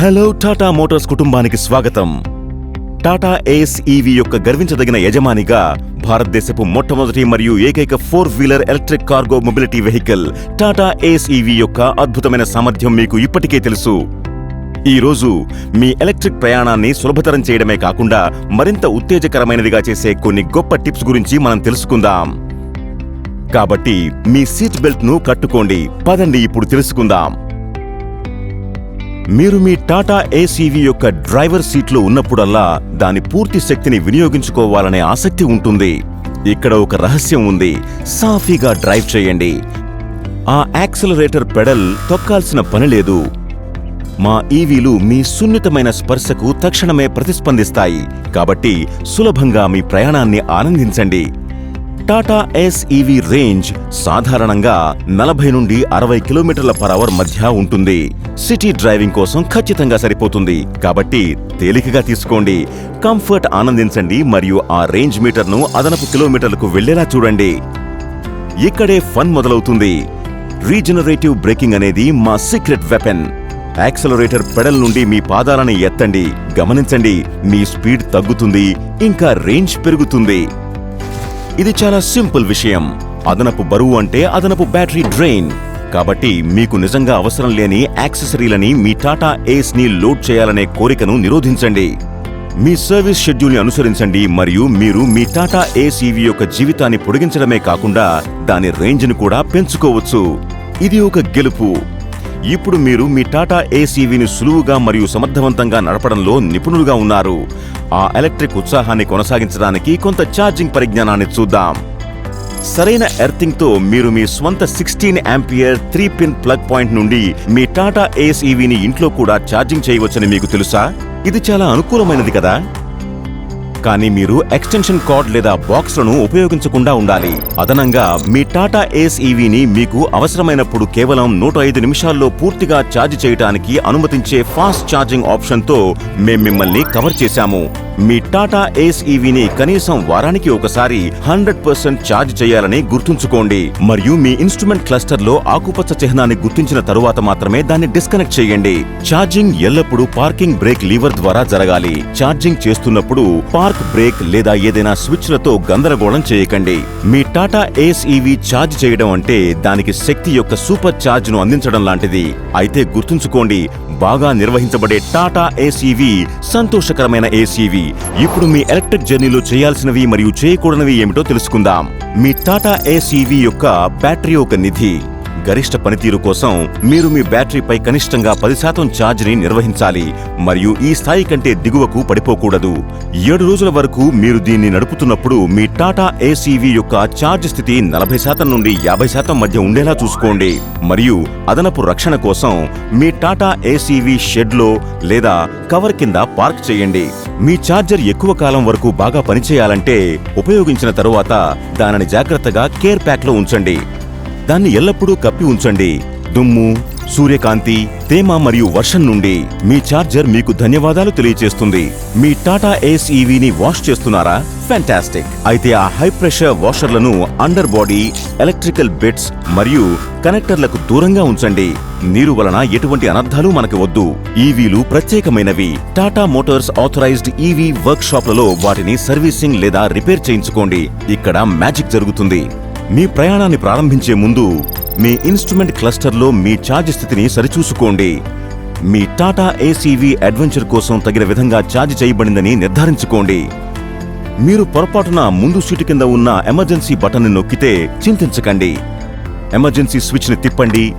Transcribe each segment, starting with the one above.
Hello Tata Motors కుటుంబానికి స్వాగతం. Tata Ace EV యొక్క గర్వించదగిన యజమానిగా భారతదేశపు మొట్టమొదటి మరియు ఏకైక four wheeler electric cargo mobility vehicle Tata Ace EV యొక్క అద్భుతమైన సామర్థ్యం మీకు ఇప్పటికే తెలుసు. ఈరోజు మీ ఎలక్ట్రిక్ ప్రయాణాన్ని సులభతరం చేయడమే కాకుండా మరింత ఉత్తేజకరమైనదిగా చేసే కొన్ని గొప్ప టిప్స్ గురించి మనం తెలుసుకుందాం. కాబట్టి మీ సీట్ బెల్ట్ను కట్టుకోండి. పదండి ఇప్పుడు తెలుసుకుందాం. మీరు మీ టాటా ఏసీవీ యొక్క డ్రైవర్ సీట్లో ఉన్నప్పుడల్లా దాని పూర్తి శక్తిని వినియోగించుకోవాలనే ఆసక్తి ఉంటుంది. ఇక్కడ ఒక రహస్యం ఉంది. సాఫీగా డ్రైవ్ చేయండి. ఆ యాక్సిలరేటర్ పెడల్ తొక్కాల్సిన పని లేదు. మా ఈవీలు మీ సున్నితమైన స్పర్శకు తక్షణమే ప్రతిస్పందిస్తాయి. కాబట్టి సులభంగా మీ ప్రయాణాన్ని ఆనందించండి. టాటా ఎస్ ఈవీ రేంజ్ సాధారణంగా నలభై నుండి అరవై కిలోమీటర్ల పర్ అవర్ మధ్య ఉంటుంది. సిటీ డ్రైవింగ్ కోసం ఖచ్చితంగా సరిపోతుంది. కాబట్టి తేలికగా తీసుకోండి. కంఫర్ట్ ఆనందించండి మరియు ఆ రేంజ్ మీటర్ను అదనపు కిలోమీటర్లకు వెళ్ళేలా చూడండి. ఇక్కడే ఫన్ మొదలవుతుంది. రీజనరేటివ్ బ్రేకింగ్ అనేది మా సీక్రెట్ వెపన్. యాక్సలరేటర్ పెడల్ నుండి మీ పాదాలను ఎత్తండి. గమనించండి మీ స్పీడ్ తగ్గుతుంది ఇంకా రేంజ్ పెరుగుతుంది. ఇది చాలా సింపుల్ విషయం. అదనపు బరువు అంటే అదనపు బ్యాటరీ డ్రెయిన్ కాబట్టి మీకు నిజంగా అవసరం లేని యాక్సెసరీలని మీ టాటా ఏస్ని లోడ్ చేయాలనే కోరికను నిరోధించండి. మీ సర్వీస్ షెడ్యూల్ని అనుసరించండి మరియు మీరు మీ టాటా ఏసీవి యొక్క జీవితాన్ని పొడిగించడమే కాకుండా దాని రేంజ్ను కూడా పెంచుకోవచ్చు. ఇది ఒక గెలుపు. ఇప్పుడు మీరు మీ టాటా ఏసీవీని సులువుగా మరియు సమర్థవంతంగా నడపడంలో నిపుణులుగా ఉన్నారు. ఆ ఎలక్ట్రిక్ ఉత్సాహాన్ని కొనసాగించడానికి కొంత ఛార్జింగ్ పరిజ్ఞానాన్ని చూద్దాం. సరైన ఎర్తింగ్తో మీరు మీ స్వంత sixteen ampere three pin plug point నుండి మీ టాటా ఏస్ ఈవీని ఇంట్లో కూడా ఛార్జింగ్ చేయవచ్చని మీకు తెలుసా? ఇది చాలా అనుకూలమైనది కదా? కానీ మీరు ఎక్స్టెన్షన్ కార్డ్ లేదా బాక్స్లను ఉపయోగించకుండా ఉండాలి. అదనంగా మీ టాటా ఏస్ ఈవీని మీకు అవసరమైనప్పుడు కేవలం నూట ఐదు నిమిషాల్లో పూర్తిగా ఛార్జ్ చేయడానికి అనుమతించే ఫాస్ట్ ఛార్జింగ్ ఆప్షన్తో మేం మిమ్మల్ని కవర్ చేశాము. మీ టాటా ఏస్ ఈవీని కనీసం వారానికి ఒకసారి హండ్రెడ్ పర్సెంట్ ఛార్జ్ చేయాలని గుర్తుంచుకోండి. మరియు మీ ఇన్స్ట్రుమెంట్ క్లస్టర్లో ఆకుపచ్చ చిహ్నాన్ని గుర్తించిన తరువాత మాత్రమే దాన్ని డిస్కనెక్ట్ చేయండి. ఛార్జింగ్ ఎల్లప్పుడూ పార్కింగ్ బ్రేక్ లీవర్ ద్వారా జరగాలి. ఛార్జింగ్ చేస్తున్నప్పుడు పార్క్ బ్రేక్ లేదా ఏదైనా స్విచ్లతో గందరగోళం చేయకండి. మీ టాటా ఏస్ ఈవీ ఛార్జ్ చేయడం అంటే దానికి శక్తి యొక్క సూపర్ ఛార్జ్ను అందించడం లాంటిది. అయితే గుర్తుంచుకోండి బాగా నిర్వహించబడే టాటా ఏసీవీ సంతోషకరమైన ఏసీవీ ఇప్పుడు మీ ఎలక్ట్రిక్ జర్నీలో చేయాల్సినవి మరియు చేయకూడనివి ఏమిటో తెలుసుకుందాం. మీ టాటా ఏసీవీ యొక్క బ్యాటరీ ఒక నిధి. గరిష్ట పనితీరు కోసం మీరు మీ బ్యాటరీపై కనిష్టంగా పది శాతం ఛార్జ్ని నిర్వహించాలి మరియు ఈ స్థాయి కంటే దిగువకు పడిపోకూడదు. ఏడు రోజుల వరకు మీరు దీన్ని నడుపుతున్నప్పుడు మీ టాటా ఏసీవీ యొక్క ఛార్జ్ స్థితి నలభై శాతం నుండి యాభై శాతం మధ్య ఉండేలా చూసుకోండి. మరియు అదనపు రక్షణ కోసం మీ టాటా ఏసీవీ షెడ్లో లేదా కవర్ కింద పార్క్ చేయండి. మీ ఛార్జర్ ఎక్కువ కాలం వరకు బాగా పనిచేయాలంటే ఉపయోగించిన తరువాత దానిని జాగ్రత్తగా కేర్ ప్యాక్లో ఉంచండి. దాన్ని ఎల్లప్పుడూ కప్పి ఉంచండి. దుమ్ము సూర్యకాంతి తేమ మరియు వర్షం నుండి మీ ఛార్జర్ మీకు ధన్యవాదాలు తెలియజేస్తుంది మీ టాటా ఏస్ ఈవీని వాష్ చేస్తున్నారా? ఫ్యాంటాస్టిక్ అయితే ఆ హై ప్రెషర్ వాషర్లను అండర్ బాడీ ఎలక్ట్రికల్ బిట్స్ మరియు కనెక్టర్లకు దూరంగా ఉంచండి. నీరు వలన ఎటువంటి అనర్థాలు మనకు వద్దు. ఈవీలు ప్రత్యేకమైనవి. టాటా మోటార్స్ ఆథరైజ్డ్ ఈవీ వర్క్ షాప్లలో వాటిని సర్వీసింగ్ లేదా రిపేర్ చేయించుకోండి. ఇక్కడ మ్యాజిక్ జరుగుతుంది. మీ ప్రయాణాన్ని ప్రారంభించే ముందు మీ ఇన్స్ట్రుమెంట్ క్లస్టర్లో మీ ఛార్జ్ స్థితిని సరిచూసుకోండి. మీ టాటా ఏసీవీ అడ్వెంచర్ కోసం తగిన విధంగా ఛార్జ్ చేయబడిందని నిర్ధారించుకోండి. మీరు పొరపాటున ముందు సీటు కింద ఉన్న ఎమర్జెన్సీ బటన్ నొక్కితే చింతించకండి. ఎమర్జెన్సీ స్విచ్ని తిప్పండి.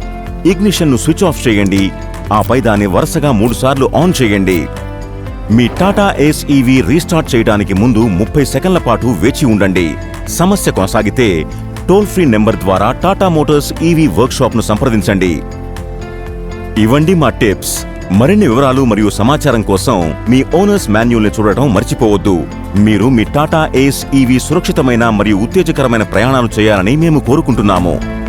ఇగ్నిషన్ను స్విచ్ ఆఫ్ చేయండి. ఆపై దాన్ని వరుసగా మూడుసార్లు ఆన్ చేయండి. మీ టాటా ఏస్ఈవీ రీస్టార్ట్ చేయడానికి ముందు ముప్పై సెకండ్ల పాటు వేచి ఉండండి. సమస్య కొనసాగితే టోల్ ఫ్రీ నెంబర్ ద్వారా టాటా మోటార్స్ ఈవీ వర్క్షాప్ను సంప్రదించండి. ఇవ్వండి మా టిప్స్. మరిన్ని వివరాలు మరియు సమాచారం కోసం మీ ఓనర్స్ మాన్యువల్ని చూడటం మర్చిపోవద్దు. మీరు మీ టాటా ఏస్ ఈవీ సురక్షితమైన మరియు ఉత్తేజకరమైన ప్రయాణాలు చేయాలని మేము కోరుకుంటున్నాము.